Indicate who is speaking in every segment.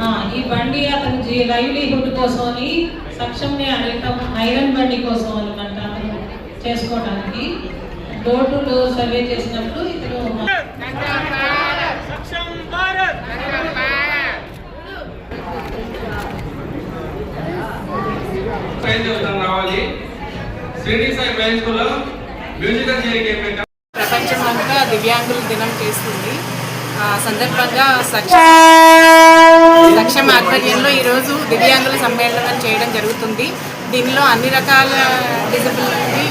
Speaker 1: ఆ, ఈ బండి అతను లైవ్లీహుడ్ కోసం అని సక్షంని అడగటం ఐరన్ బండి కోసం అనమాట అతను చేసుకోవడానికి. డోర్ టు డోర్ సర్వే చేసినప్పుడు ఇతను
Speaker 2: రావాలి శ్రీని సాయి స్కూల్లో మ్యూజికల్ గేమ్
Speaker 3: ప్రపంచమంతా దివ్యాంగుల దినం చేస్తుంది. ఆ సందర్భంగా సక్ష సక్షమ ఆధ్వర్యంలో ఈరోజు దివ్యాంగుల సమ్మేళనం చేయడం జరుగుతుంది. దీనిలో అన్ని రకాల డిజబిలిటీ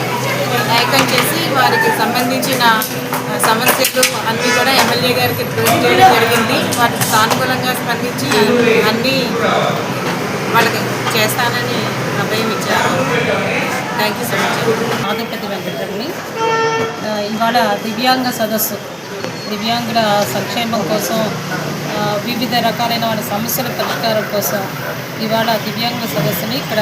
Speaker 3: ఏకం చేసి వారికి సంబంధించిన సమస్యలు అన్నీ కూడా ఎమ్మెల్యే గారికి చేయడం జరిగింది. వాటికి సానుకూలంగా స్పందించి అన్నీ వాళ్ళకి చేస్తానని అభయం ఇచ్చారు. Thank you so much
Speaker 1: Adipathi Venkataramani. ఇవాళ దివ్యాంగ సదస్సు. దివ్యాంగుల సంక్షేమం కోసం వివిధ రకాలైన వాళ్ళ సమస్యల పరిష్కారం కోసం ఇవాళ దివ్యాంగుల సదస్సుని ఇక్కడ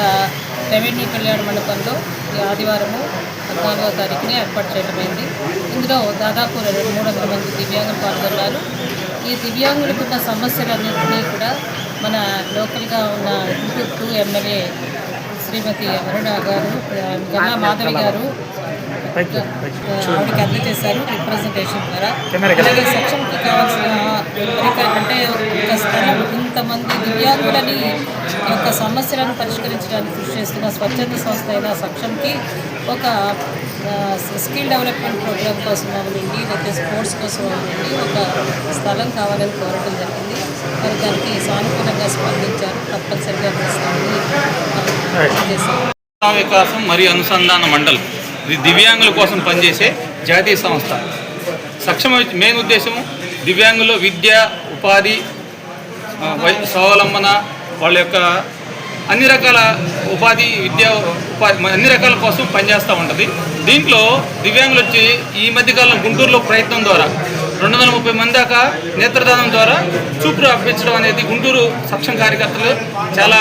Speaker 1: రెవెన్యూ కళ్యాణ మండపంలో ఈ ఆదివారము పద్నాలుగో తారీఖుని ఏర్పాటు చేయడమైంది ఇందులో దాదాపు రెండు మూడు వందల మంది దివ్యాంగులు పాల్గొన్నారు. ఈ దివ్యాంగులకు ఉన్న సమస్యలన్నింటినీ కూడా మన లోకల్గా ఉన్న గుంటూరు ఎమ్మెల్యే శ్రీమతి అరుణ గారు ఆ, గంగా మాధవి గారు ఆవిడకి అందజేశారు రిప్రజెంటేషన్ ద్వారా. అలాగే సెక్షన్కి కావాల్సిన అంటే ఒక స్థలం ఇంతమంది దివ్యాంగులని యొక్క సమస్యలను పరిష్కరించడానికి కృషి చేస్తున్న స్వచ్ఛంద సంస్థ అయిన సక్షంకి ఒక స్కిల్ డెవలప్మెంట్ ప్రోగ్రామ్ కోసం అవనండి లేకపోతే స్పోర్ట్స్ కోసం అవనండి ఒక స్థలం కావాలని కోరడం జరిగింది. మరి దానికి సానుకూలంగా స్పందించారు. తప్పనిసరిగా
Speaker 4: జిల్లా వికాసం మరియు అనుసంధాన మండలి. దివ్యాంగుల కోసం పనిచేసే జాతీయ సంస్థ. సక్షమ మెయిన్ ఉద్దేశము దివ్యాంగుల విద్య ఉపాధి వై- స్వావలంబన వాళ్ళ యొక్క అన్ని రకాల ఉపాధి విద్య ఉపాధి అన్ని రకాల కోసం పనిచేస్తూ ఉంటుంది. దీంట్లో దివ్యాంగులు వచ్చి ఈ మధ్యకాలంలో గుంటూరులో ప్రయత్నం ద్వారా రెండు వందల ముప్పై మంది దాకా నేత్రదానం ద్వారా చూపు అప్పించడం అనేది గుంటూరు సక్షం కార్యకర్తలు చాలా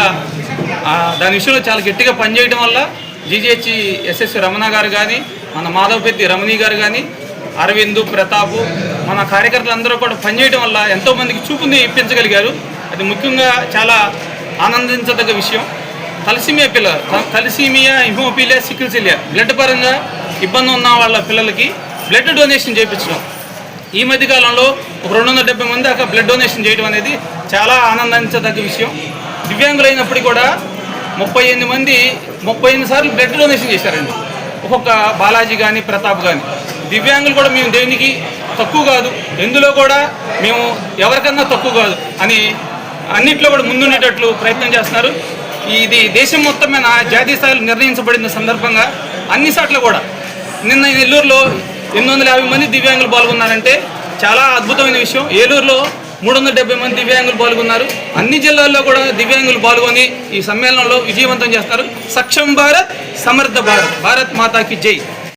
Speaker 4: దాని విషయంలో చాలా గట్టిగా పనిచేయడం వల్ల జీజీహెచ్ ఎస్ఎస్ రమణ గారు కానీ మన మాధవపెద్ది రమణి గారు కానీ అరవింద్ ప్రతాప్ మన కార్యకర్తలందరూ కూడా పనిచేయడం వల్ల ఎంతోమందికి చూపుని ఇప్పించగలిగారు. అది ముఖ్యంగా చాలా ఆనందించదగ్గ విషయం. తలసీమియా పిల్లలు తలసీమియా హిమోపీలియా సికిల్సిలియా బ్లడ్ పరంగా ఇబ్బంది ఉన్న వాళ్ళ పిల్లలకి బ్లడ్ డొనేషన్ చేయించడం. ఈ మధ్య కాలంలో ఒక రెండు వందల డెబ్బై మంది దాకా బ్లడ్ డొనేషన్ చేయడం అనేది చాలా ఆనందించదగ్గ విషయం. దివ్యాంగులైనప్పటికీ కూడా ముప్పై ఎనిమిది మంది ముప్పై ఎనిమిది సార్లు బ్లడ్ డొనేషన్ చేశారండి. ఒక్కొక్క బాలాజీ కానీ ప్రతాప్ కానీ దివ్యాంగులు కూడా మేము దేనికి తక్కువ కాదు ఎందులో కూడా మేము ఎవరికన్నా తక్కువ కాదు అని అన్నిట్లో కూడా ముందుండేటట్లు ప్రయత్నం చేస్తున్నారు. ఇది దేశం మొత్తం మీద జాతీయ స్థాయిలో నిర్ణయించబడిన సందర్భంగా అన్ని చోట్ల కూడా నిన్న నెల్లూరులో ఎనిమిది వందల యాభై మంది దివ్యాంగులు పాల్గొన్నారంటే చాలా అద్భుతమైన విషయం. ఏలూరులో మూడు వందల డెబ్బై మంది దివ్యాంగులు పాల్గొన్నారు. అన్ని జిల్లాల్లో కూడా దివ్యాంగులు పాల్గొని ఈ సమ్మేళనంలో విజయవంతం చేస్తారు. సక్షం భారత్ సమర్థ భారత్. భారత్ మాతాకి జై.